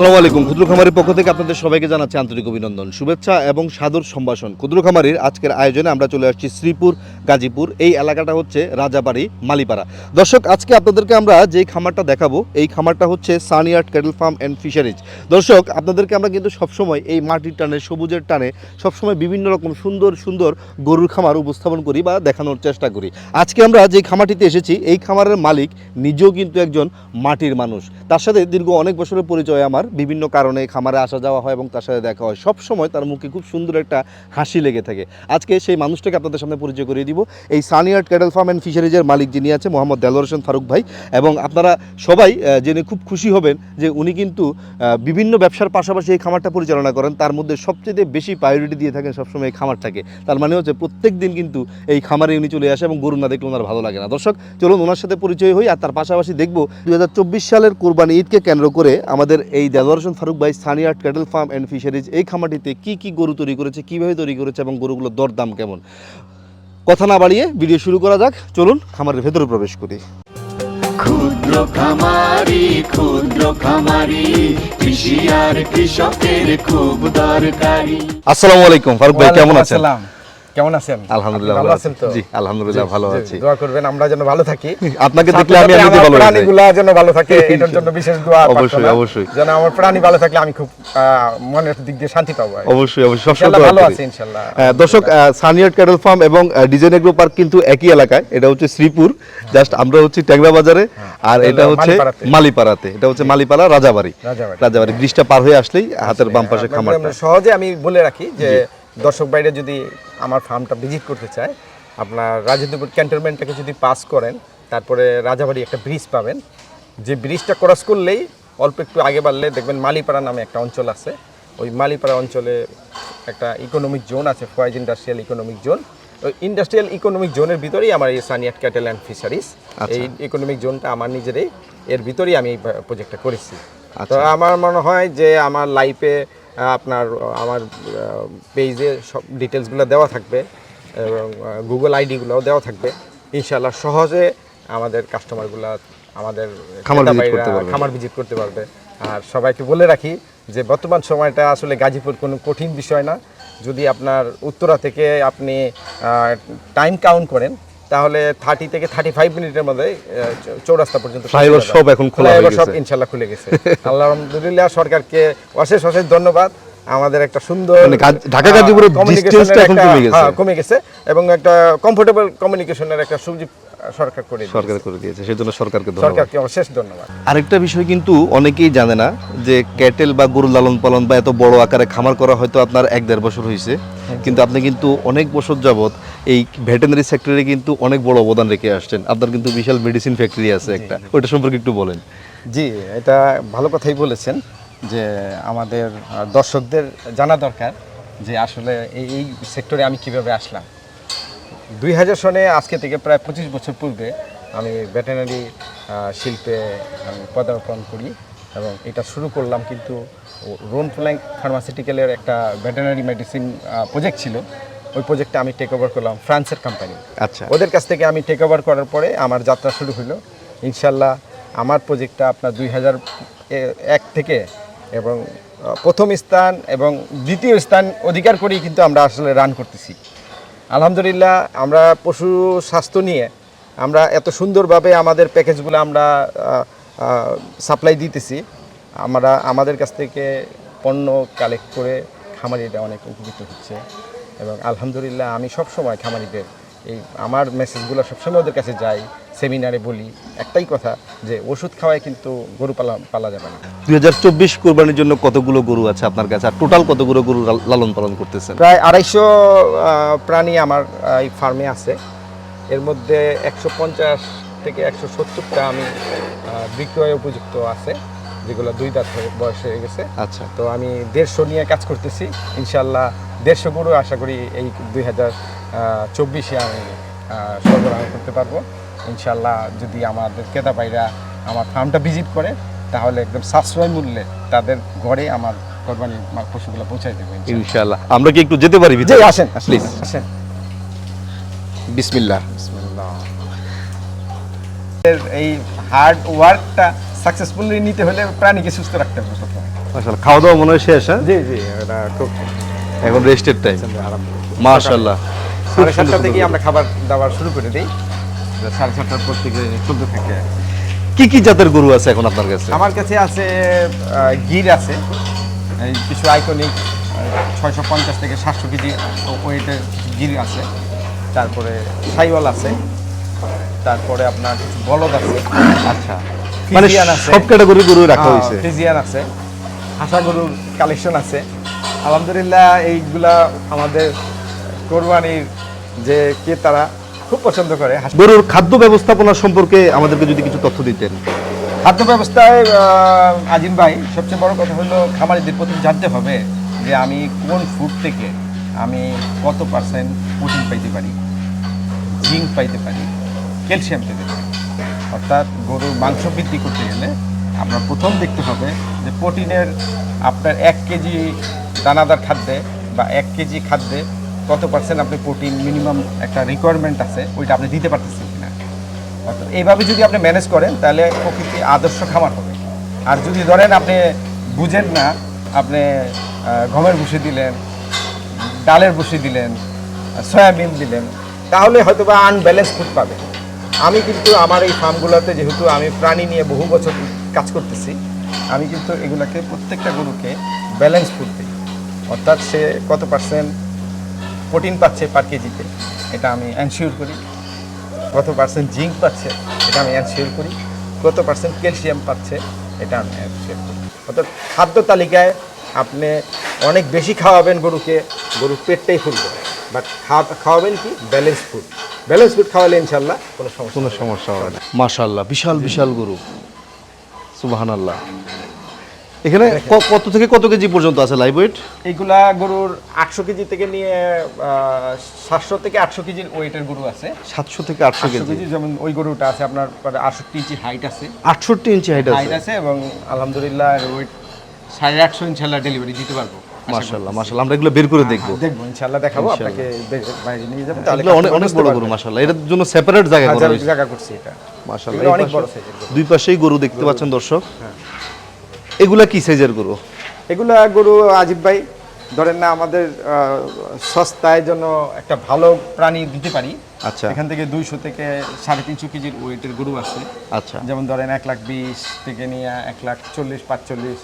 আসসালামু আলাইকুম। ক্ষুদ্র খামারের পক্ষ থেকে আপনাদের সবাইকে জানাচ্ছি আন্তরিক অভিনন্দন, শুভেচ্ছা এবং সাদর সম্ভাষণ। ক্ষুদ্র খামারির আজকের আয়োজনে আমরা চলে আসছি শ্রীপুর, গাজীপুর। এই এলাকাটা হচ্ছে রাজাবাড়ি, মালিপাড়া। দর্শক, আজকে আপনাদেরকে আমরা যেই খামারটা দেখাবো, এই খামারটা হচ্ছে সানিয়ার্ট ক্যাটেল ফার্ম অ্যান্ড ফিশারিজ। দর্শক, আপনাদেরকে আমরা কিন্তু সবসময় এই মাটির টানে, সবুজের টানে, সবসময় বিভিন্ন রকম সুন্দর সুন্দর গরুর খামার উপস্থাপন করি বা দেখানোর চেষ্টা করি। আজকে আমরা যে খামারটিতে এসেছি, এই খামারের মালিক নিজেও কিন্তু একজন মাটির মানুষ। তার সাথে দীর্ঘ অনেক বছরের পরিচয় আমার। বিভিন্ন কারণে খামারে আসা যাওয়া হয় এবং তার সাথে দেখা হয়। সব সময় তার মুখে খুব সুন্দর একটা হাসি লেগে থাকে। আজকে সেই মানুষটাকে আপনাদের সামনে পরিচয় করিয়ে দিব। এই সানিয়ার্ট ক্যাটেল ফার্ম অ্যান্ড ফিশারিজের মালিক যিনি আছে মোহাম্মদ দেলোয়ার হোসেন ফারুক ভাই। এবং আপনারা সবাই জেনে খুব খুশি হবেন যে উনি কিন্তু বিভিন্ন ব্যবসার পাশাপাশি এই খামারটা পরিচালনা করেন। তার মধ্যে সবচেয়ে বেশি প্রায়োরিটি দিয়ে থাকেন সবসময় এই খামারটাকে। তার মানে হচ্ছে প্রত্যেক দিন কিন্তু এই খামারে উনি চলে আসে এবং গরু না দেখলে ওনার ভালো লাগে না। দর্শক, চলুন ওনার সাথে পরিচয় হই আর তার পাশাপাশি দেখব দুই সালের কোরবানি ঈদকে কেন্দ্র করে আমাদের এই দেলোয়ার হোসেন ফারুক ভাই সানিয়ার্ট ক্যাটেল ফার্ম অ্যান্ড ফিশারিজ এই খামারটিতে কি কি গরু তৈরি করেছে কীভাবে তৈরি করেছে এবং গরুগুলোর দরদাম কেমন? কথা না বাড়িয়ে ভিডিও শুরু করা যাক। চলুন খামারের ভেতরে প্রবেশ করি। ক্ষুদ্র খামারি ক্ষুদ্র খামারি কৃষি আর কৃষকের খুব দরকারি। আসসালামু আলাইকুম ফারুক ভাই কেমন আছেন? আসসালাম। কেমন আছেন? আলহামদুলিল্লাহ ভালো আছেন তো? জি আলহামদুলিল্লাহ ভালো আছি। দোয়া করবেন আমরা যেন ভালো থাকি। আপনাকে দেখলে আমি আমার ভালো হয়ে যাই। প্রাণীগুলা যেন ভালো থাকে এটার জন্য বিশেষ দোয়া অবশ্যই, অবশ্যই। যেন আমার প্রাণী ভালো থাকলে আমি খুব মনের দিক দিয়ে শান্তি পাবো অবশ্যই অবশ্যই সবসময় ভালো। আছে ইনশাআল্লাহ হ্যাঁ, দর্শক সানিয়ার ক্যাডেল ফার্ম এবং ডিজাইন এগ্রো পার্ক কিন্তু একই এলাকায়। এটা হচ্ছে শ্রীপুর জাস্ট আমরা হচ্ছে ট্যাংরা বাজারে আর এটা হচ্ছে মালিপাড়াতে। এটা হচ্ছে মালিপাড়া রাজাবাড়ি। রাজাবাড়ি। ব্রিজটা পার হয়ে আসলেই হাতের বাম পাশে আমরা সহজে আমি বলে রাখি যে দর্শক বাইরে যদি আমার ফার্মটা ভিজিট করতে চায় আপনার রাজেন্দ্রপুর ক্যান্টনমেন্টটাকে যদি পাস করেন তারপরে রাজাবাড়ি একটা ব্রিজ পাবেন। যে ব্রিজটা ক্রস করলেই অল্প একটু আগে বাড়লে দেখবেন মালিপাড়া নামে একটা অঞ্চল আছে। ওই মালিপাড়া অঞ্চলে একটা ইকোনমিক জোন আছে ফয়েজ ইন্ডাস্ট্রিয়াল ইকোনমিক জোন ওই ইন্ডাস্ট্রিয়াল ইকোনমিক জোনের ভিতরেই আমার এই সানিয়াট ক্যাটেল অ্যান্ড ফিশারিজ এই ইকোনমিক জোনটা আমার নিজেরই এর ভিতরেই আমি এই প্রজেক্টটা করেছি। তো আমার মনে হয় যে আমার লাইফে আপনার আমার পেজে সব ডিটেলসগুলো দেওয়া থাকবে এবং গুগল আইডিগুলোও দেওয়া থাকবে। ইনশাল্লাহ সহজে আমাদের কাস্টমারগুলো আমাদের খামার ভিজিট করতে পারবে। আর সবাইকে বলে রাখি যে বর্তমান সময়টা আসলে গাজীপুর কোনো কঠিন বিষয় না। যদি আপনার উত্তরা থেকে আপনি টাইম কাউন্ট করেন তাহলে থার্টি থেকে থার্টি ফাইভ মিনিটের মধ্যে চৌরাস্তা পর্যন্ত ফ্লাইওভার সব এখন খোলা হয়ে সব। ইনশাল্লাহ খুলে গেছে আল্লাহ আলহামদুলিল্লাহ সরকারকে অশেষ অশেষ ধন্যবাদ আমাদের একটা সুন্দর মানে ঢাকা গাজীপুরের আহ, communication distance টা এর এখন কমে গেছে। হ্যাঁ, কমে গেছে এবং একটা কমফোর্টেবল কমিউনিকেশনের একটা সুযোগ সরকার করে সরকার করে দিয়েছে সেজন্য সরকারকে সরকারকে অশেষ ধন্যবাদ। আরেকটা বিষয় কিন্তু অনেকেই জানে না যে ক্যাটেল বা গরু লালন পালন বা এত বড় আকারে খামার করা হয়তো আপনার এক দেড় বছর হয়েছে। কিন্তু আপনি কিন্তু অনেক বছর যাবত এই ভেটেনারি সেক্টরে কিন্তু অনেক বড় অবদান রেখে আসছেন। আপনার কিন্তু বিশাল মেডিসিন ফ্যাক্টরি আছে একটা। ওইটা সম্পর্কে একটু বলেন। জি এটা ভালো কথাই বলেছেন যে আমাদের দর্শকদের জানা দরকার যে আসলে এই সেক্টরে আমি কীভাবে আসলাম। দুই হাজার সনে আজকে থেকে প্রায় পঁচিশ বছর পূর্বে আমি ভেটেনারি শিল্পে আমি পদার্পণ করি এবং এটা শুরু করলাম কিন্তু রোন ফ্ল্যাঙ্ক ফার্মাসিউটিক্যালের একটা ভেটেনারি মেডিসিন প্রজেক্ট ছিল। ওই প্রজেক্টটা আমি টেক ওভার করলাম ফ্রান্সের কোম্পানি আচ্ছা। ওদের কাছ থেকে আমি টেক ওভার করার পরে আমার যাত্রা শুরু হলো। ইনশাল্লাহ আমার প্রজেক্টটা আপনার দুই হাজার এক থেকে এবং প্রথম স্থান এবং দ্বিতীয় স্থান অধিকার করেই কিন্তু আমরা আসলে রান করতেছি। আলহামদুলিল্লাহ, আমরা পশু স্বাস্থ্য নিয়ে আমরা এত সুন্দরভাবে আমাদের প্যাকেজগুলো আমরা সাপ্লাই দিতেছি। আমরা, আমাদের কাছ থেকে পণ্য কালেক্ট করে খামারিটা অনেক উপকৃত হচ্ছে। এবং আলহামদুলিল্লাহ, আমি সবসময় খামারিদের এই আমার মেসেজগুলো সবসময় ওদের কাছে যাই সেমিনারে বলি। একটাই কথা যে ওষুধ খাওয়ায় কিন্তু গরু পালা পালা যাবে না। দুই হাজার চব্বিশ কোরবানির জন্য কতগুলো গরু আছে আপনার কাছে? আর টোটাল কতগুলো গরু লালন পালন করতেছেন? প্রায় আড়াইশো প্রাণী আমার এই ফার্মে আছে। এর মধ্যে একশো পঞ্চাশ থেকে একশো সত্তরটা আমি বিক্রয় উপযুক্ত আছে যেগুলো দুই দাঁত বয়স হয়ে গেছে। আচ্ছা। তো আমি দেড়শো নিয়ে কাজ করতেছি। ইনশাল্লাহ দেড়শো গরু আশা করি এই দুই হাজার চব্বিশে আমি সরবরাহ করতে পারব। ইনশাল্লাহ যদি আমাদের ক্রেতা ভাইরা আমার ফার্মটা ভিজিট করে তাহলে একদম সাশ্রয় মূল্যে তাদের ঘরে আমার কোরবানির পশুগুলো পৌঁছাই দেবো ইনশাল্লাহ। আমরা কি একটু যেতে পারি ভিতরে? আসেন প্লিজ। আসেন। বিসমিল্লাহ। বিসমিল্লাহ। এই হার্ড ওয়ার্কটা সাকসেসফুলি নিতে হলে প্রাণীকে সুস্থ রাখতে হবে প্রথমে। মাশাআল্লাহ খাওয়া দাওয়া মনে হয় শেষ হ্যাঁ? জি জি এটা খুব এখন রেস্টের টাইম মাশাআল্লাহ। সাড়ে সাতটা থেকে আমরা খাবার দাবার শুরু করে দিই। সাড়ে সাতটার পর থেকে চলতে থাকে। কি কি জাতের গরু আছে এখন আপনার কাছে? আমার কাছে আছে গির আছে কিছু আইকনিক ছয়শো পঞ্চাশ থেকে সাতশো কেজি ওয়েটের গির আছে। তারপরে সাইওয়াল আছে তারপরে আপনার বলদ আছে। আচ্ছা। মানে সব ক্যাটাগরি গরু রাখা হ্যাঁ, হয়েছে। ফ্রিজিয়ান আছে। হাসা গরুর কালেকশন আছে। আলহামদুলিল্লাহ এইগুলা আমাদের কোরবানির যে ক্রেতারা খুব পছন্দ করে গরুর খাদ্য ব্যবস্থাপনা সম্পর্কে আমাদেরকে যদি কিছু তথ্য দিতেন। খাদ্য ব্যবস্থায় আজিম ভাই সবচেয়ে বড় কথা হলো খামারিদের প্রথম জানতে হবে যে আমি কোন ফুড থেকে আমি কত পার্সেন্ট প্রোটিন পাইতে পারি জিঙ্ক পাইতে পারি ক্যালসিয়াম পেতে পারি। অর্থাৎ গরুর মাংস বৃদ্ধি করতে গেলে আপনার প্রথম দেখতে হবে যে প্রোটিনের আপনার এক কেজি দানাদার খাদ্যে বা এক কেজি খাদ্যে কত পার্সেন্ট আপনি প্রোটিন মিনিমাম একটা রিকোয়ারমেন্ট আছে, ওইটা আপনি দিতে পারতেছেন কিনা? অর্থাৎ এইভাবে যদি আপনি ম্যানেজ করেন, তাহলে প্রকৃতি আদর্শ খামার হবে। আর যদি ধরেন আপনি বুঝেন না, আপনি গমের ভুষি দিলেন, ডালের ভুষি দিলেন, সয়াবিন দিলেন, তাহলে হয়তো বা আনব্যালেন্স ফুড পাবে আমি কিন্তু আমার এই ফার্মগুলোতে যেহেতু আমি প্রাণী নিয়ে বহু বছর কাজ করতেছি, আমি কিন্তু এগুলাকে প্রত্যেকটা গরুকে ব্যালেন্স ফুড দিই। অর্থাৎ সে কত পার্সেন্ট প্রোটিন পাচ্ছে পার কেজিতে এটা আমি এনশিওর করি। কত পার্সেন্ট জিঙ্ক পাচ্ছে, এটা আমি এনশিওর করি। কত পার্সেন্ট ক্যালসিয়াম পাচ্ছে, এটা আমি এনশিওর করি। অর্থাৎ খাদ্য তালিকায় আপনি অনেক বেশি খাওয়াবেন গরুকে, গরুর পেটটাই ফুলবে। বাট খাওয়াবেন কি? ব্যালেন্স ফুড ব্যালেন্স ফুড খাওয়ালে ইনশাল্লাহ কোনো সমস্যা কোনো সমস্যা হবে না। মাশাআল্লাহ, বিশাল বিশাল গরু। সুবহানাল্লাহ। এখানে কত থেকে কত কেজি পর্যন্ত আছে লাইভ ওয়েট এইগুলা গরুর আটশো কেজি থেকে নিয়ে সাতশো থেকে আটশো কেজির ওয়েটের গরু আছে। সাতশো থেকে আটশো কেজি। যেমন ওই গরুটা আছে আপনার আটষট্টি ইঞ্চি হাইট আছে। আটষট্টি ইঞ্চি হাইট হাইট আছে। এবং আলহামদুলিল্লাহ ওয়েট সাড়ে আটশো ইনশাল্লাহ ডেলিভারি দিতে পারব। মাশাআল্লাহ মাশাআল্লাহ। আমরা এগুলো বের করে দেখব। করি। দেখব ইনশাল্লাহ দেখাবো। আপনাকে বাইরে নিয়ে যাব তাহলে অনেক অনেক বড় গরু মাশাআল্লাহ। এটার জন্য সেপারেট জায়গা করা হয়েছে জায়গা করছি এটা। মাশাআল্লাহ। অনেক বড় সাইজের গরু। দুই পাশেই গরু দেখতে পাচ্ছেন দর্শক। এগুলা কি সাইজের গরু? এগুলা গরু আজিব ভাই ধরেন না আমাদের সস্তায় জন্য একটা ভালো প্রাণী দিতে পারি আচ্ছা। এখান থেকে দুইশো থেকে সাড়ে তিনশো কেজির ওয়েটের গরু আছে। আচ্ছা। যেমন ধরেন এক লাখ বিশ থেকে নিয়ে এক লাখ চল্লিশ পাঁচচল্লিশ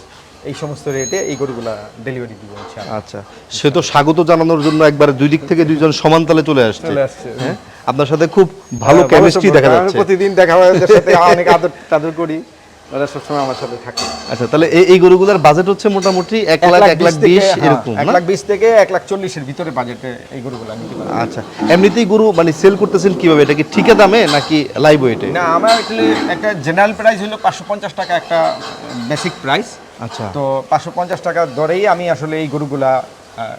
এই সমস্ত রেটে এই গরুগুলা ডেলিভারি দিব আচ্ছা। সে তো স্বাগত জানানোর জন্য একবার দুই দিক থেকে দুইজন সমান তালে চলে আসছে। চলে আসছে। হ্যাঁ? আপনার সাথে খুব ভালো হ্যাঁ, কেমিস্ট্রি দেখা যাচ্ছে। প্রতিদিন দেখা হয় সাথে অনেক আদর টাদর করি। ওরা সবসময় আমার সাথে থাকে। আচ্ছা তাহলে এই গরুগুলোর বাজেট হচ্ছে মোটামুটি এক লাখ এক লাখ বিশ হ্যাঁ, এরকম এক লাখ বিশ থেকে এক লাখ চল্লিশের ভিতরে বাজেটে এই গরুগুলো আচ্ছা এমনিতেই গরু মানে সেল করতেছেন কীভাবে? এটা কি ঠিকা দামে নাকি লাইভ ওয়েটে না আমার অ্যাকচুয়ালি একটা জেনারেল প্রাইস হলো পাঁচশো পঞ্চাশ টাকা একটা বেসিক প্রাইস আচ্ছা। তো পাঁচশো পঞ্চাশ টাকা দরেই আমি আসলে এই গরুগুলা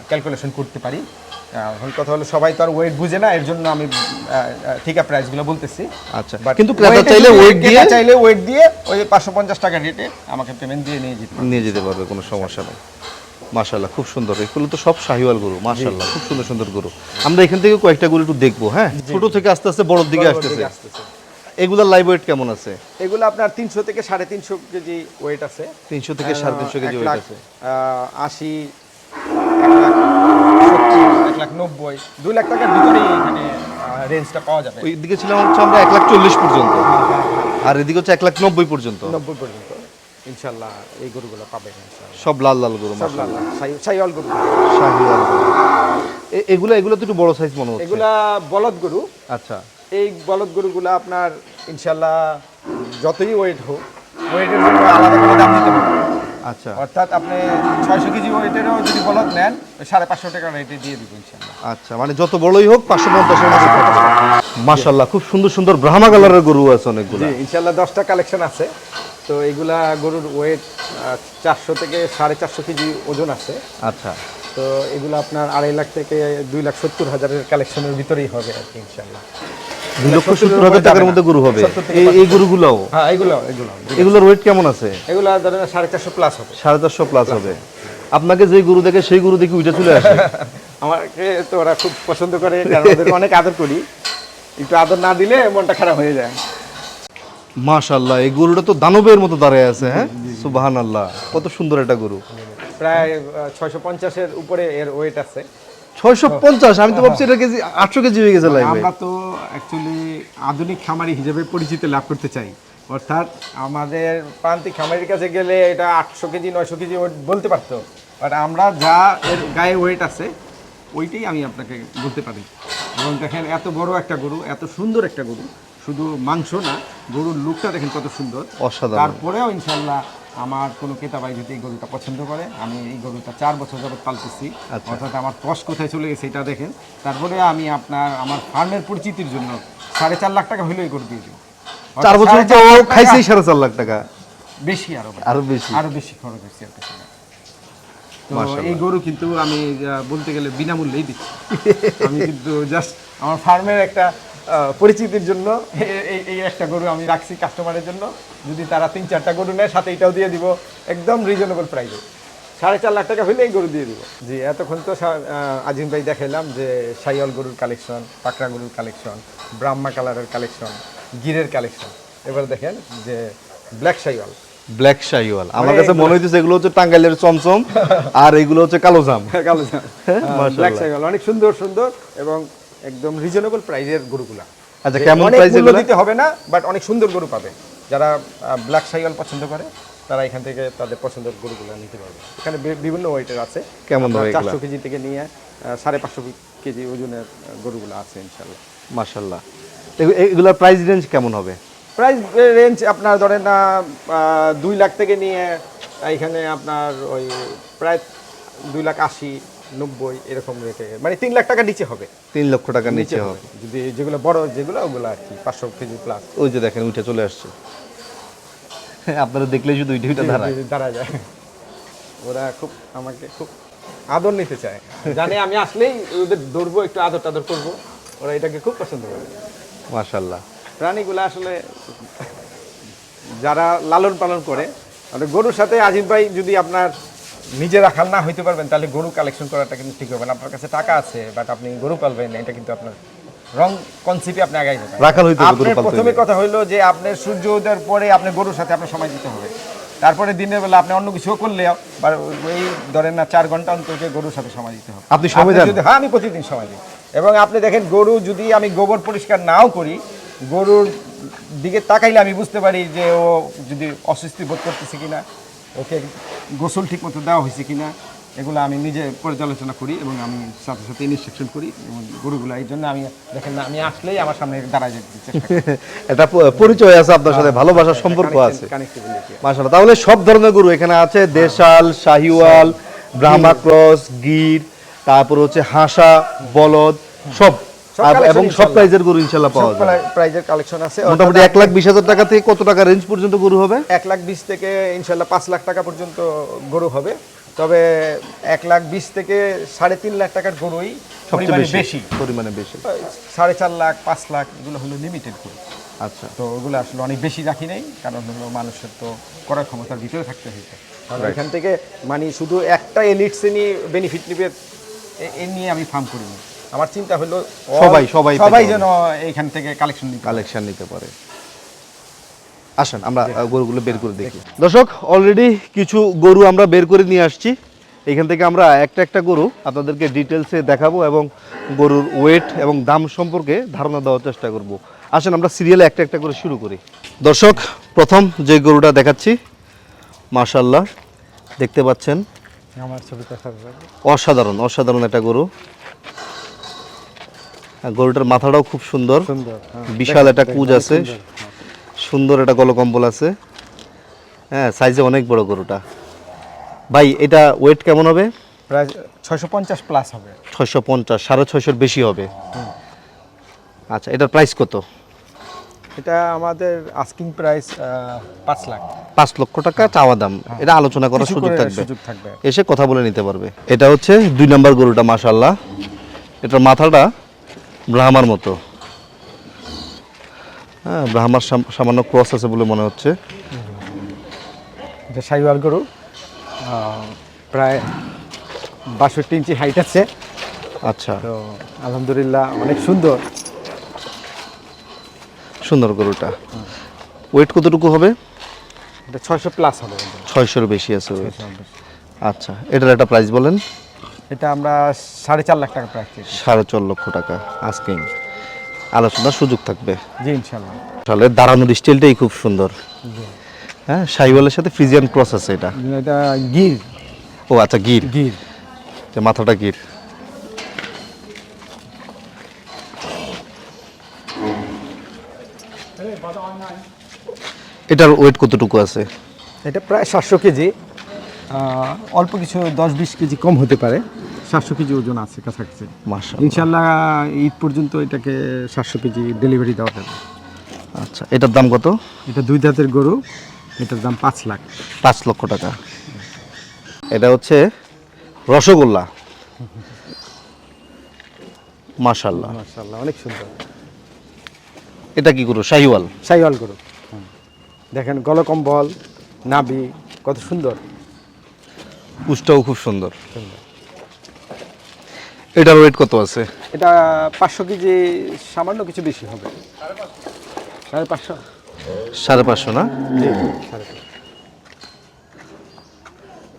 ক্যালকুলেশন করতে পারি। এখন কথা হলো সবাই তো আর ওয়েট বুঝে না এর জন্য আমি ঠিকা প্রাইসগুলো বলতেছি। আচ্ছা। কিন্তু ক্রেতা চাইলে ওয়েট দিয়ে চাইলে ওয়েট দিয়ে ওই পাঁচশো পঞ্চাশ টাকা রেটে আমাকে পেমেন্ট দিয়ে নিয়ে যেতে নিয়ে যেতে পারবে কোনো সমস্যা নেই। মাশাল্লাহ খুব সুন্দর। এগুলো তো সব শাহিওয়াল গরু মাশাল্লাহ খুব সুন্দর সুন্দর গরু। আমরা এখান থেকে কয়েকটা গরু একটু দেখব হ্যাঁ? ছোট থেকে আস্তে আস্তে বড়র দিকে আসতেছে। এগুলার লাইভ ওয়েট কেমন আছে? এগুলো আপনার তিনশো থেকে সাড়ে তিনশো কেজি ওয়েট আছে। তিনশো থেকে সাড়ে তিনশো কেজি ওয়েট আছে। আহ, আশি এক লাখ সত্তর এক লাখ নব্বই দুই লাখ টাকার ভিতরেই এখানে রেঞ্জটা পাওয়া যাবে। ওই দিকে ছিলাম হচ্ছে আমরা এক লাখ চল্লিশ পর্যন্ত। আর এদিকে হচ্ছে এক লাখ নব্বই পর্যন্ত। নব্বই পর্যন্ত। ইনশাল্লাহ এই গরুগুলো পাবেন সব লাল লাল গরু সব লাল লাল, সাই- সাইওয়াল গরু। শাহিওয়াল গরু। এগুলো এগুলো তো একটু বড় সাইজ মনে হচ্ছে। এগুলা বলদ গরু। আচ্ছা। এই বলদ গরুগুলো আপনার ইনশাল্লাহ যতই ওয়েট হোক ওয়েটের জন্য আলাদা করে দাম দিতে হবে আচ্ছা। অর্থাৎ আপনি ছয়শো কেজি ওয়েটেরও যদি বলদ নেন সাড়ে পাঁচশো টাকা রেটে দিয়ে দিব ইনশাল্লাহ। আচ্ছা মানে যত বড়ই হোক পাঁচশো পঞ্চাশের মধ্যে মাশাল্লাহ খুব সুন্দর সুন্দর ব্রাহ্মা কালারের গরু আছে অনেকগুলো। ইনশাল্লাহ দশটা কালেকশন আছে। তো এগুলা গরুর ওয়েট চারশো থেকে সাড়ে চারশো কেজি ওজন আছে। আচ্ছা। তো এগুলো আপনার আড়াই লাখ থেকে দুই লাখ সত্তর হাজারের কালেকশনের ভিতরেই হবে আর কি ইনশাল্লাহ। দুই লক্ষ সত্তর হাজার টাকার মধ্যে গরু হবে। এই এই গরুগুলোও? হ্যাঁ এগুলো এগুলো এগুলোর ওয়েট কেমন আছে? এগুলো ধরেন সাড়ে চারশো প্লাস হবে। সাড়ে চারশো প্লাস হবে। আপনাকে যে গরু দেখে সেই গরু দেখে উঠে চলে আসে। আমাকে তো ওরা খুব পছন্দ করে কারণ অনেক আদর করি। একটু আদর না দিলে মনটা খারাপ হয়ে যায়। মাশাল্লাহ এই গরুটা তো দানবের মতো দাঁড়িয়ে আছে হ্যাঁ? সুবাহান আল্লাহ কত সুন্দর একটা গরু। প্রায় ছয়শো পঞ্চাশের উপরে এর ওয়েট আছে। ছয়শো পঞ্চাশ আমি তো ভাবছি এটা কেজি আটশো কেজি হয়ে গেছে লাগবে আমরা তো অ্যাকচুয়ালি আধুনিক খামারি হিসেবে পরিচিতি লাভ করতে চাই। অর্থাৎ আমাদের প্রান্তিক খামারির কাছে গেলে এটা আটশো কেজি নয়শো কেজি ওয়েট বলতে পারতো। বাট আমরা যা এর গায়ে ওয়েট আছে ওইটাই আমি আপনাকে বলতে পারি। এবং দেখেন এত বড় একটা গরু এত সুন্দর একটা গরু। শুধু মাংস না গরুর লুকটা দেখেন কত সুন্দর। অসাধারণ। তারপরেও ইনশাল্লাহ আমার কোনো ক্রেতাবাই যদি এই গরুটা পছন্দ করে আমি এই গরুটা চার বছর যাবত পালতেছি। আচ্ছা। অর্থাৎ আমার কষ্ট কোথায় চলে গেছে এটা দেখেন। তারপরে আমি আপনার আমার ফার্মের পরিচিতির জন্য সাড়ে চার লাখ টাকা হলেই করে দিয়ে দিই চার বছর তো খাইছেই সাড়ে চার লাখ টাকা। বেশি আরও। আরও বেশি। আরও বেশি খরচ হচ্ছে এর পেছনে। তো এই গরু কিন্তু আমি বলতে গেলে বিনামূল্যেই দিচ্ছি। আমি কিন্তু জাস্ট আমার ফার্মের একটা পরিচিতির জন্য। এই এই একটা গরু আমি রাখছি কাস্টমারের জন্য। যদি তারা তিন চারটা গরু নেয় সাথে এটাও দিয়ে দিব। একদম রিজনেবল প্রাইসে সাড়ে চার লাখ টাকা হলে এই গরু দিয়ে দিব। জি এতক্ষণ তো আজিম ভাই দেখাইলাম যে সাইয়াল গরুর কালেকশন পাকড়া গরুর কালেকশন ব্রাহ্মা কালারের কালেকশন গিরের কালেকশন এবার দেখেন যে ব্ল্যাক সাইয়াল ব্ল্যাক শাহিওয়াল আমার মানে কাছে মনে হইতেছে এগুলো হচ্ছে টাঙ্গাইলের চমচম আর এগুলো হচ্ছে কালো জাম। কালো মাশাআল্লাহ। ব্ল্যাক সাইকেল অনেক সুন্দর সুন্দর এবং একদম রিজনেবল প্রাইজের গরুগুলা। আচ্ছা কেমন প্রাইস দিতে হবে না বাট অনেক সুন্দর গরু পাবে। যারা ব্ল্যাক সাইকেল পছন্দ করে তারা এখান থেকে তাদের পছন্দের গরুগুলো নিতে পারবে। এখানে বিভিন্ন ওয়েটের আছে। কেমন চারশো কেজি থেকে নিয়ে সাড়ে পাঁচশো কেজি ওজনের গরুগুলো আছে ইনশাল্লাহ মার্শাল্লাহ এগুলোর প্রাইস রেঞ্জ কেমন হবে? প্রাইস রেঞ্জ আপনার ধরেন না দুই লাখ থেকে নিয়ে এখানে আপনার ওই প্রায় দুই লাখ আশি নব্বই এরকম রেটে মানে তিন লাখ টাকা নিচে হবে। তিন লক্ষ টাকার নিচে হবে। যদি যেগুলো বড় যেগুলো ওগুলো আর কি পাঁচশো কেজি প্লাস ওই যে দেখেন উঠে চলে আসছে। আপনারা দেখলে শুধু দুইটা দাঁড়ায়। দাঁড়া যায়। ওরা খুব আমাকে খুব আদর নিতে চায়। জানে আমি আসলেই ওদের দৌড়বো একটু আদর টাদর করব। ওরা এটাকে খুব পছন্দ করে। মাশাল্লাহ। প্রাণীগুলো আসলে যারা লালন পালন করে মানে গরুর সাথে আজিম ভাই যদি আপনার নিজে রাখাল না হইতে পারবেন। তাহলে গরু কালেকশন করাটা কিন্তু ঠিক হবে না। আপনার কাছে টাকা আছে বাট আপনি গরু পালবেন এটা কিন্তু আপনার রং কনসেপ্টে আপনি আগাই যাবেন রাখাল হইতে গরু পালতে প্রথমে কথা হইল যে আপনার সূর্য উদয়ের পরে আপনার গরুর সাথে আপনার সময় দিতে হবে। তারপরে দিনের বেলা আপনি অন্য কিছু করলে বা এই ধরেন না চার ঘণ্টা অন্তর গরুর সাথে সময় দিতে হবে। আপনি সময় দেন? যদি- হ্যাঁ আমি প্রতিদিন সময় দিই। এবং আপনি দেখেন গরু যদি আমি গোবর পরিষ্কার নাও করি গরুর দিকে তাকাইলে আমি বুঝতে পারি যে ও যদি অস্বস্তি বোধ করতেছে কিনা। ওকে গোসল ঠিক মতো দেওয়া হয়েছে কিনা এগুলো আমি নিজে পর্যালোচনা করি এবং আমি সাথে সাথে ইনস্ট্রাকশন করি এবং গরুগুলো এই জন্য আমি দেখেন না আমি আসলেই আমার সামনে দাঁড়ায় যেতে চেষ্টা একটা পরিচয় আছে আপনার সাথে ভালোবাসার সম্পর্ক আছে। কানেক্টিভিটি তাহলে সব ধরনের গরু এখানে আছে দেশাল শাহিওয়াল ব্রাহ্মা ক্রস গির তারপর হচ্ছে হাসা বলদ সব। এবং সব প্রাইজের গরু ইনশাল্লাহ পাওয়া যায়। প্রাইজের কালেকশন আছে। মোটামুটি এক লাখ বিশ হাজার টাকা থেকে কত টাকা রেঞ্জ পর্যন্ত গরু হবে? এক লাখ বিশ থেকে ইনশাল্লাহ পাঁচ লাখ টাকা পর্যন্ত গরু হবে। তবে এক লাখ বিশ থেকে সাড়ে তিন লাখ টাকার গরুই বেশি পরিমাণে বেশি। সাড়ে চার লাখ পাঁচ লাখ এগুলো হলো লিমিটেড গরু। আচ্ছা। তো ওগুলো আসলে অনেক বেশি রাখি নাই কারণ হলো মানুষের তো করার ক্ষমতার ভিতরে থাকতে হইতে এখান থেকে মানে শুধু একটা এলিট শ্রেণি বেনিফিট নিবে এ- এ নিয়ে আমি ফার্ম করিনি। আমার চিন্তা হলো সবাই, সবাই সবাই যেন এখান থেকে কালেকশন নিতে কালেকশন নিতে পারে। আসেন আমরা গরুগুলো বের করে দেখি। দর্শক অলরেডি কিছু গরু আমরা বের করে নিয়ে আসছি। এখান থেকে আমরা একটা একটা গরু আপনাদেরকে ডিটেলসে দেখাবো এবং গরুর ওয়েট এবং দাম সম্পর্কে ধারণা দেওয়ার চেষ্টা করব। আসেন আমরা সিরিয়ালে একটা একটা করে শুরু করি। দর্শক প্রথম যে গরুটা দেখাচ্ছি মাশাল্লাহ দেখতে পাচ্ছেন? আমার ছবি অসাধারণ অসাধারণ একটা গরু। গরুটার মাথাটাও খুব সুন্দর। সুন্দর বিশাল একটা কুজ আছে। সুন্দর একটা গলকম্বল আছে। হ্যাঁ সাইজে অনেক বড় গরুটা। ভাই এটা ওয়েট কেমন হবে? প্রায় ছয়শো পঞ্চাশ প্লাস হবে। ছয়শো পঞ্চাশ সাড়ে ছয়শোর বেশি হবে। আচ্ছা এটার প্রাইস কত? এটা আমাদের আস্কিং প্রাইস পাঁচ লাখ। পাঁচ লক্ষ টাকা চাওয়া দাম। এটা আলোচনা করার সুযোগ থাকবে। এসে কথা বলে নিতে পারবে। এটা হচ্ছে দুই নাম্বার গরুটা মাশাল্লাহ এটার মাথাটা ব্রাহ্মার মতো। হ্যাঁ ব্রাহ্মার সাম- সামান্য ক্রস আছে বলে মনে হচ্ছে। এটা সাইওয়াল গরু। প্রায় বাষট্টি ইঞ্চি হাইট আছে। আচ্ছা। তো আলহামদুলিল্লাহ অনেক সুন্দর। সুন্দর গরুটা। ওয়েট কতটুকু হবে? এটা ছয়শো প্লাস হবে। ছয়শোর বেশি আছে আচ্ছা এটার একটা প্রাইস বলেন। এটা আমরা সাড়ে চার লাখ টাকা প্রাইস সাড়ে চার লক্ষ টাকা আজকেই আলোচনার সুযোগ থাকবে। জি ইনশাল্লাহ তাহলে দাঁড়ানোর স্টাইলটাই খুব সুন্দর। হ্যাঁ সাইওয়ালের সাথে ফ্রিজিয়ান ক্রস আছে এটা। এটা গির। ও আচ্ছা গির। গির। যে মাথাটা গির। এটার ওয়েট কতটুকু আছে? এটা প্রায় সাতশো কেজি। অল্প কিছু দশ বিশ কেজি কম হতে পারে। সাতশো কেজি ওজন আছে কাছাকাছি। মাসা ইনশাল্লাহ ঈদ পর্যন্ত এটাকে সাতশো কেজি ডেলিভারি দেওয়া যাবে। আচ্ছা এটার দাম কত? এটা দুই দাঁতের গরু এটার দাম পাঁচ লাখ। পাঁচ লক্ষ টাকা। এটা হচ্ছে রসগোল্লা। মাশাল্লাহ মার্শাল্লাহ অনেক সুন্দর। এটা কি গরু? শাহিওয়াল। সাইওয়াল গরু। দেখেন গলকম্বল নাবি কত সুন্দর। পুষ্টাও খুব সুন্দর। এটার ওয়েট কত আছে? এটা পাঁচশো কেজি সামান্য কিছু বেশি হবে। সাড়ে পাঁচশো। সাড়ে পাঁচশো না?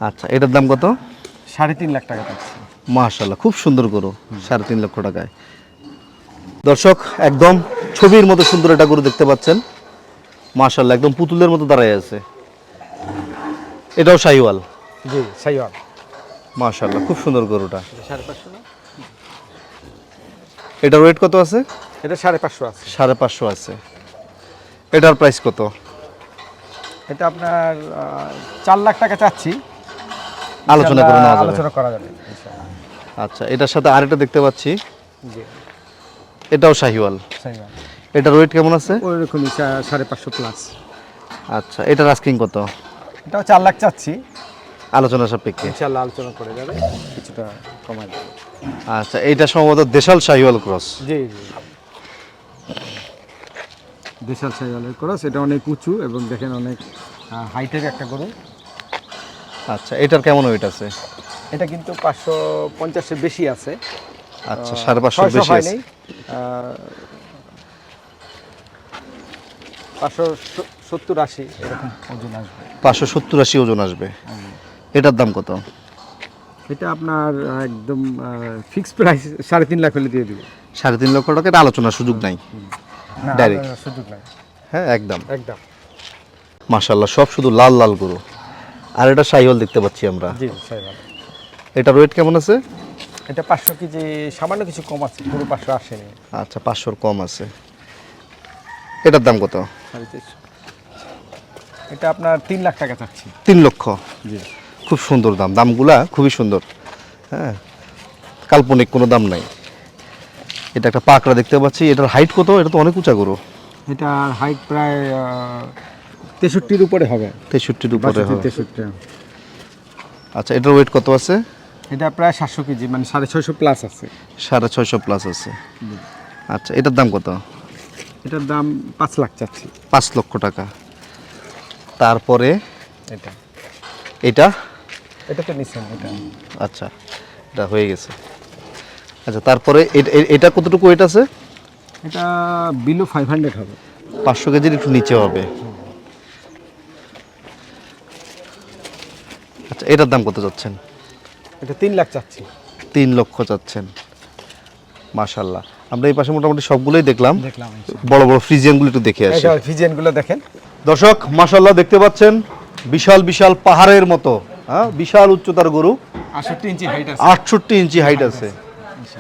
আচ্ছা এটার দাম কত? সাড়ে তিন লাখ টাকা মাশাল্লাহ খুব সুন্দর গরু সাড়ে তিন লক্ষ টাকায়। দর্শক একদম ছবির মতো সুন্দর একটা গরু দেখতে পাচ্ছেন। মাশাল্লাহ একদম পুতুলের মতো দাঁড়ায় আছে। এটাও শাহিওয়াল। জি সাইওয়াল। মাশাল্লাহ খুব সুন্দর গরুটা। সাড়ে পাঁচশো এটার ওয়েট কত আছে? এটা সাড়ে পাঁচশো আছে। সাড়ে পাঁচশো আছে। এটার প্রাইস কত? এটা আপনার চার লাখ টাকা চাচ্ছি। আলোচনা করে নেওয়া যাবে। আলোচনা করা যাবে ইনশাআল্লাহ। আচ্ছা এটার সাথে আরেকটা দেখতে পাচ্ছি। জি। এটাও শাহিওয়াল সাইওয়াল। এটার ওয়েট কেমন আছে? ওই রকমই সা- সাড়ে পাঁচশো প্লাস আচ্ছা এটার আস্কিং কত? এটাও চার লাখ চাচ্ছি। আলোচনা সাপেক্ষে। ইনশাল্লাহ আলোচনা করে যাবে। কিছুটা কমাই দেবে। আচ্ছা এটা সম্ভবত দেশাল শাহিওয়াল ক্রস। জি জি। দেশাল সাইওয়ালের ক্রস এটা অনেক উঁচু এবং দেখেন অনেক হাইটের একটা গরু। আচ্ছা এটার কেমন ওয়েট আছে? এটা কিন্তু পাঁচশো পঞ্চাশের বেশি আছে। আচ্ছা সাড়ে পাঁচশো বেশি আছে। পাঁচশো সত্তর আশি এরকম ওজন আসবে। পাঁচশো সত্তর আশি ওজন আসবে। এটার দাম কত? এটা আপনার একদম ফিক্সড প্রাইস সাড়ে তিন লাখ হলে দিয়ে দিব। সাড়ে তিন লক্ষ টাকা এটা আলোচনার সুযোগ নাই। না Direct. সুযোগ নাই। হ্যাঁ একদম। একদম। মাশাল্লাহ সব শুধু লাল লাল গরু। আর এটা শাহিওয়াল দেখতে পাচ্ছি আমরা। জি সেই ভালো এটার ওয়েট কেমন আছে? এটা পাঁচশো কেজি সামান্য কিছু কম আছে পুরো পাঁচশো আসেনি। আচ্ছা পাঁচশোর কম আছে। এটার দাম কত? এটা আপনার তিন লাখ টাকা চাচ্ছি। তিন লক্ষ। জি। খুব সুন্দর দাম। দামগুলা খুবই সুন্দর। হ্যাঁ কাল্পনিক কোনো দাম নাই। এটা একটা পাকড়া দেখতে পাচ্ছি। এটার হাইট কত? এটা তো অনেক উঁচা গরু। এটা হাইট প্রায় তেষট্টির উপরে হবে। তেষট্টির উপরে হবে। তেষট্টি। আচ্ছা এটার ওয়েট কত আছে? এটা প্রায় সাতশো কেজি মানে সাড়ে ছয়শো প্লাস আছে। সাড়ে ছয়শো প্লাস আছে। আচ্ছা এটার দাম কত? এটার দাম পাঁচ লাখ চাচ্ছি। পাঁচ লক্ষ টাকা। তারপরে এটা। এটা? এটা তো নিচ্ছেন এটা। আচ্ছা এটা হয়ে গেছে। আচ্ছা তারপরে এটা কতটুকু ওয়েট আছে? এটা বিলো ফাইভ হান্ড্রেড হবে। পাঁচশো কেজির একটু নিচে হবে। আচ্ছা এটার দাম কত যাচ্ছেন এটা তিন লাখ চাচ্ছি। তিন লক্ষ চাচ্ছেন। মাশাল্লাহ আমরা এই পাশে মোটামুটি সবগুলোই দেখলাম। বড় বড় ফ্রিজিয়ানগুলো একটু দেখে আসি। এটা ফিজিয়ানগুলো দেখেন। দর্শক মাশাল্লাহ দেখতে পাচ্ছেন বিশাল বিশাল পাহাড়ের মতো। হ্যাঁ বিশাল উচ্চতার গরু। আটষট্টি ইঞ্চি হাইট আছে। আটষট্টি ইঞ্চি হাইট আছে।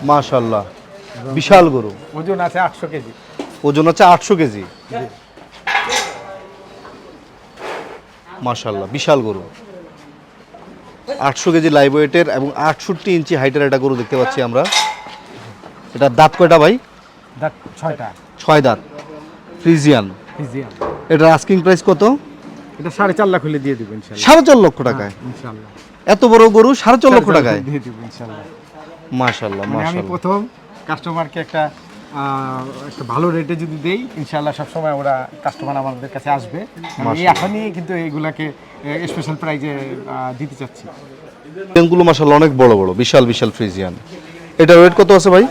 মাশাল্লাহ বিশাল গরু। ওজন আছে আটশো কেজি। ওজন আছে আটশো কেজি। মাশাল্লাহ বিশাল গরু। আটশো কেজি লাইভ ওয়েটের এবং আটষট্টি ইঞ্চি হাইটের একটা গরু দেখতে পাচ্ছি আমরা। এটা দাঁত কয়টা ভাই? দেখ ছয়টা। ছয় দাঁত। ফ্রিজিয়ান ফিজিয়ান এটার আস্কিং প্রাইস কত? এটা সাড়ে চার লাখ হলে দিয়ে দেবো ইনশাল্লাহ। সাড়ে চার লক্ষ টাকায়? ইনশাল্লাহ। এত বড় গরু সাড়ে চার লক্ষ টাকায়? দিয়ে দেবো ইনশাল্লাহ। মাশাল্লাহ মানে আমি প্রথম কাস্টমারকে একটা একটা ভালো রেটে যদি দেই ইনশাল্লাহ সবসময় ওরা কাস্টমার আমাদের কাছে আসবে। আমি এখনই কিন্তু এইগুলাকে স্পেশাল প্রাইজে দিতে চাচ্ছি। গুলো মাশাল্লাহ অনেক বড় বড় বিশাল বিশাল ফ্রিজিয়ান এটা ওয়েট কত আছে ভাই?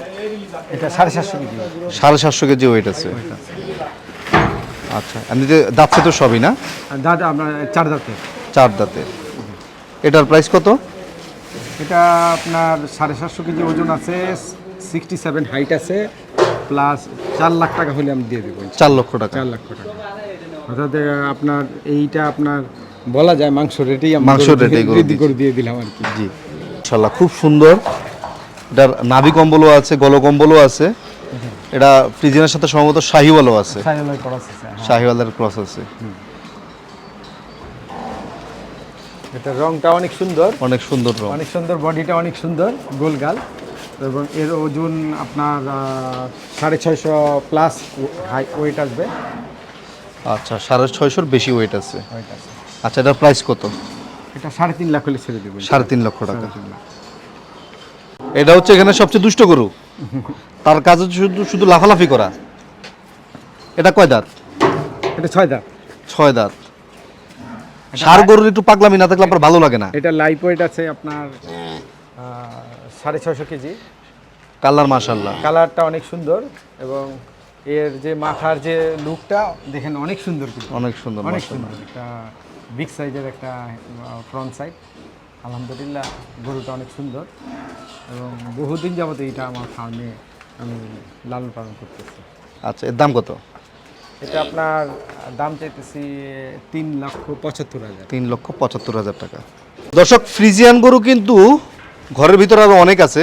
এটা সাড়ে সাতশো কেজি। সাড়ে সাতশো কেজি ওয়েট আছে। আচ্ছা এমনিতে দাচ্ছে তো সবই না? দাঁত আপনার চার দাঁতে। চার দাঁতে। এটার প্রাইস কত? এটা আপনার সাড়ে সাতশো কেজি ওজন আছে সিক্সটি সেভেন হাইট আছে প্লাস চার লাখ টাকা হলে আমি দিয়ে দেবো। চার লক্ষ টাকা। চার লক্ষ টাকা। অর্থাৎ আপনার এইটা আপনার বলা যায় মাংস রেটেই আমি মাংস রেটেই করে দিয়ে দিলাম আর কি। জি। ইনশাল্লাহ খুব সুন্দর। এটার নাভি কম্বলও আছে গল কম্বলও আছে। এটা ফ্রিজিনের সাথে সম্ভবত শাহিওয়ালও আছে। হ্যাঁ। শাহিওয়ালের ক্রস আছে। এটা রংটা অনেক সুন্দর। অনেক সুন্দর রং। অনেক সুন্দর বডিটা অনেক সুন্দর গোল গাল। এবং এর ওজন আপনার সাড়ে ছয়শো প্লাস হাই ওয়েট আসবে। আচ্ছা সাড়ে ছয়শোর বেশি ওয়েট আছে। আচ্ছা এটার প্রাইস কত? এটা সাড়ে তিন লাখ হলে ছেড়ে দেবেন সাড়ে তিন লক্ষ টাকা। এটা হচ্ছে এখানে সবচেয়ে দুষ্ট গরু। তার কাজ হচ্ছে শুধু শুধু লাফালাফি করা। এটা কয় দাঁত? এটা ছয় দাঁত। ছয় দাঁত। সার গরুর একটু পাগলামি না থাকলে আপনার ভালো লাগে না? এটা লাইফ ওয়েট আছে আপনার সাড়ে ছয়শো কেজি। কালার মাশাল্লাহ কালারটা অনেক সুন্দর এবং এর যে মাথার যে লুকটা দেখেন অনেক সুন্দর অনেক সুন্দর অনেক সুন্দর। একটা বিগ সাইজের একটা ফ্রন্ট সাইড আলহামদুলিল্লাহ গরুটা অনেক সুন্দর। এবং বহুদিন যাবত এইটা আমার ফার্মে আমি লালন পালন করতেছি। আচ্ছা এর দাম কত? এটা আপনার দাম চাইতেছি তিন লক্ষ পঁচাত্তর হাজার। তিন লক্ষ পঁচাত্তর হাজার টাকা। দর্শক ফ্রিজিয়ান গরু কিন্তু ঘরের ভিতরে আরও অনেক আছে।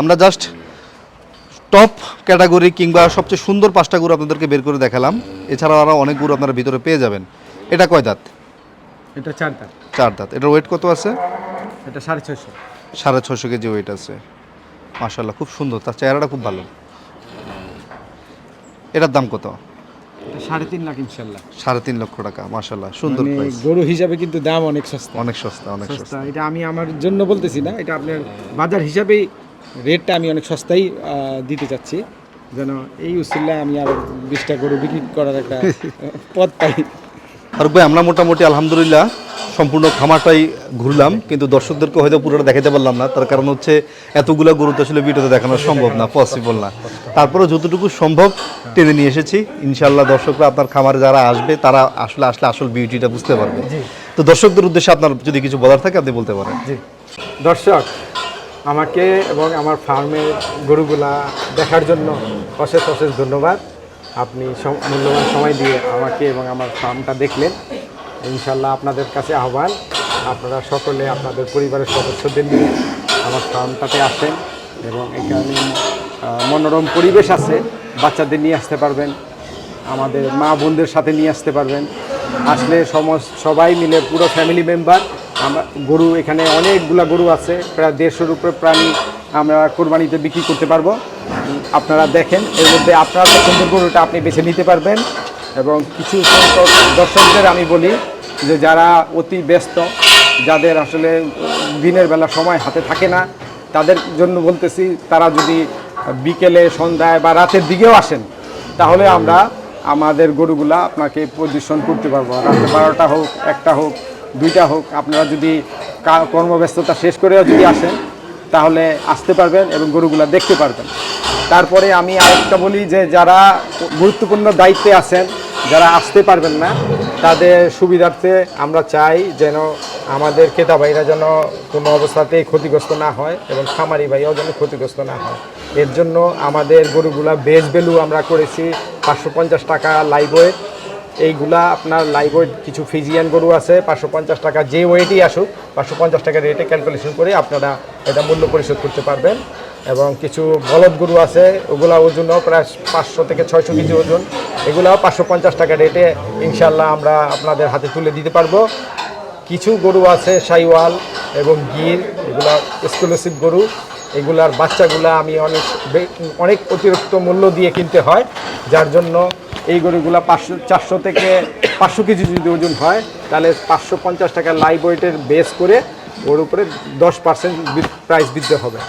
আমরা জাস্ট টপ ক্যাটাগরি কিংবা সবচেয়ে সুন্দর পাঁচটা গরু আপনাদেরকে বের করে দেখালাম। এছাড়াও আরও অনেক গরু আপনারা ভিতরে পেয়ে যাবেন। এটা কয় দাঁত? এটা চার দাঁত। চার দাঁত। এটার ওয়েট কত আছে? এটা সাড়ে ছয়শো। সাড়ে ছশো কেজি ওয়েট আছে। মাশাল্লাহ খুব সুন্দর। তার চেহারাটা খুব ভালো। এটার দাম কত? সাড়ে তিন লাখ ইনশাল্লাহ সাড়ে তিন লক্ষ টাকা মাশাল্লাহ সুন্দর মানে গরু হিসাবে কিন্তু দাম অনেক সস্তা। অনেক সস্তা অনেক সস্তা। সস্তা। এটা আমি আমার জন্য বলতেছি না এটা আপনার বাজার হিসাবেই রেটটা আমি অনেক সস্তাই দিতে চাচ্ছি। যেন এই উসিল্লায় আমি আরও বিশটা গরু বিক্রি করার একটা পথ পাই। ফারুক ভাই আমরা মোটামুটি আলহামদুলিল্লাহ সম্পূর্ণ খামারটাই ঘুরলাম কিন্তু দর্শকদেরকে হয়তো পুরোটা দেখাতে পারলাম না। তার কারণ হচ্ছে এতগুলো গরু তো আসলে ভিডিওতে দেখানো সম্ভব না পসিবল না। তারপরে যতটুকু সম্ভব টেনে নিয়ে এসেছি। ইনশাল্লাহ দর্শকরা আপনার খামারে যারা আসবে তারা আসলে আসলে আসল বিউটিটা বুঝতে পারবে। তো দর্শকদের উদ্দেশ্যে আপনার যদি কিছু বলার থাকে আপনি বলতে পারেন। জি। দর্শক আমাকে এবং আমার ফার্মের গরুগুলা দেখার জন্য অশেষ অশেষ ধন্যবাদ। আপনি মূল্যবান সময় দিয়ে আমাকে এবং আমার ফার্মটা দেখলেন। ইনশাল্লাহ আপনাদের কাছে আহ্বান, আপনারা সকলে আপনাদের পরিবারের সদস্যদের নিয়ে আমার ফার্মটাতে আসেন এবং এখানে মনোরম পরিবেশ আছে, বাচ্চাদের নিয়ে আসতে পারবেন, আমাদের মা বোনদের সাথে নিয়ে আসতে পারবেন। আসলে সমস্ত, সবাই মিলে, পুরো ফ্যামিলি মেম্বার আমরা গরু, এখানে অনেকগুলা গরু আছে, প্রায় দেড়শোর উপরে প্রাণী আমরা কোরবানিতে বিক্রি করতে পারব। আপনারা দেখেন, এর মধ্যে আপনার পছন্দের গরুটা আপনি বেছে নিতে পারবেন। এবং কিছু সংখ্যক দর্শকদের আমি বলি যে যারা অতি ব্যস্ত, যাদের আসলে দিনের বেলা সময় হাতে থাকে না, তাদের জন্য বলতেছি, তারা যদি বিকেলে, সন্ধ্যায় বা রাতের দিকেও আসেন, তাহলে আমরা আমাদের গরুগুলা আপনাকে পজিশন করতে পারব। রাতে বারোটা হোক, একটা হোক, দুইটা হোক, আপনারা যদি কর্মব্যস্ততা শেষ করেও যদি আসেন, তাহলে আসতে পারবেন এবং গরুগুলা দেখতে পারবেন। তারপরে আমি আরেকটা বলি যে যারা গুরুত্বপূর্ণ দায়িত্বে আছেন, যারা আসতে পারবেন না, তাদের সুবিধার্থে আমরা চাই যেন আমাদের ক্রেতা ভাইরা যেন কোনো অবস্থাতেই ক্ষতিগ্রস্ত না হয় এবং খামারি ভাইয়াও যেন ক্ষতিগ্রস্ত না হয়। এর জন্য আমাদের গরুগুলা বেজ ভ্যালু আমরা করেছি পাঁচশো পঞ্চাশ টাকা লাইভ ওয়েট এইগুলা আপনার লাইভ ওয়েট কিছু ফিজিয়ান গরু আছে, পাঁচশো পঞ্চাশ টাকা যে ওয়েটই আসুক, পাঁচশো পঞ্চাশ টাকা রেটে ক্যালকুলেশন করে আপনারা এটা মূল্য পরিশোধ করতে পারবেন। এবং কিছু বলদ গরু আছে, ওগুলা ওজনও প্রায় পাঁচশো থেকে ছয়শো কেজি ওজন। এগুলাও পাঁচশো পঞ্চাশ টাকা রেটে ইনশাল্লাহ আমরা আপনাদের হাতে তুলে দিতে পারব। কিছু গরু আছে, সাইওয়াল এবং গির, এগুলা এক্সক্লুসিভ গরু। এগুলার বাচ্চাগুলা আমি অনেক অনেক অতিরিক্ত মূল্য দিয়ে কিনতে হয়, যার জন্য এই গরুগুলা পাঁচশো, চারশো থেকে পাঁচশো কেজি যদি ওজন হয়, তাহলে পাঁচশো পঞ্চাশ টাকা লাইভ ওয়েটের বেস করে ওর উপরে দশ পার্সেন্ট প্রাইস বৃদ্ধি হবে।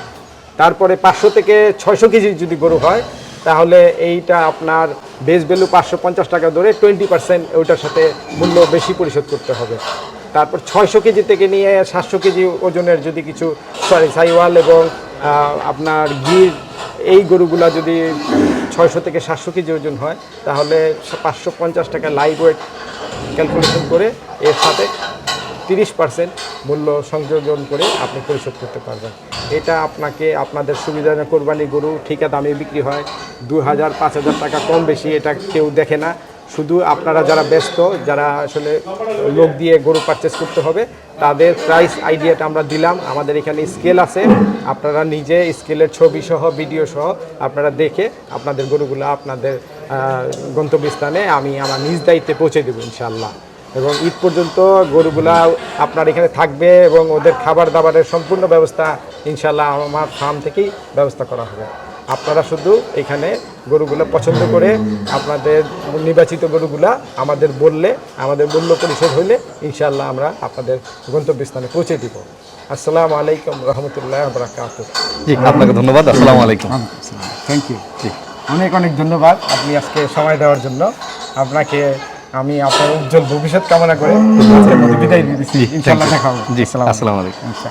তারপরে পাঁচশো থেকে ছয়শো কেজি যদি গরু হয়, তাহলে এইটা আপনার বেস ভ্যালু পাঁচশো পঞ্চাশ টাকা ধরে টোয়েন্টি পার্সেন্ট ওইটার সাথে মূল্য বেশি পরিশোধ করতে হবে। তারপর ছয়শো কেজি থেকে নিয়ে সাতশো কেজি ওজনের যদি কিছু সরি সাইওয়াল এবং আপনার গির, এই গরুগুলা যদি ছয়শো থেকে সাতশো কেজি ওজন হয়, তাহলে পাঁচশো পঞ্চাশ টাকা লাইভ ওয়েট ক্যালকুলেশন করে এর সাথে তিরিশ পার্সেন্ট মূল্য সংযোজন করে আপনি পরিশোধ করতে পারবেন। এটা আপনাকে আপনাদের সুবিধা কোরবানি গরু ঠিকা দামে বিক্রি হয়। দু হাজার পাঁচ হাজার টাকা কম বেশি এটা কেউ দেখে না। শুধু আপনারা যারা ব্যস্ত, যারা আসলে লোক দিয়ে গরু পারচেস করতে হবে, তাদের প্রাইস আইডিয়াটা আমরা দিলাম। আমাদের এখানে স্কেল আছে। আপনারা নিজে স্কেলের ছবি সহ ভিডিও সহ আপনারা দেখে আপনাদের গরুগুলো আপনাদের গন্তব্যস্থানে আমি আমার নিজ দায়িত্বে পৌঁছে দেবো ইনশাল্লাহ এবং ঈদ পর্যন্ত গরুগুলা আপনার এখানে থাকবে এবং ওদের খাবার দাবারের সম্পূর্ণ ব্যবস্থা ইনশাল্লাহ আমার ফার্ম থেকেই ব্যবস্থা করা হবে। আপনারা শুধু এখানে গরুগুলো পছন্দ করে আপনাদের নির্বাচিত গরুগুলা আমাদের বললে আমাদের মূল্য পরিশোধ হইলে ইনশাল্লাহ আমরা আপনাদের গন্তব্যস্থানে পৌঁছে দিব। আসসালামু আলাইকুম রহমতুল্লাহ বরাকাত। জি আপনাকে ধন্যবাদ। আসসালামু আলাইকুম। থ্যাংক ইউ অনেক অনেক ধন্যবাদ আপনি আজকে সময় দেওয়ার জন্য। আপনাকে আমি আপনার উজ্জ্বল ভবিষ্যৎ কামনা করে আজকের মতো বিদায় দিচ্ছি। ইনশাআল্লাহ দেখা হবে। জি আসসালামু আলাইকুম। আচ্ছা।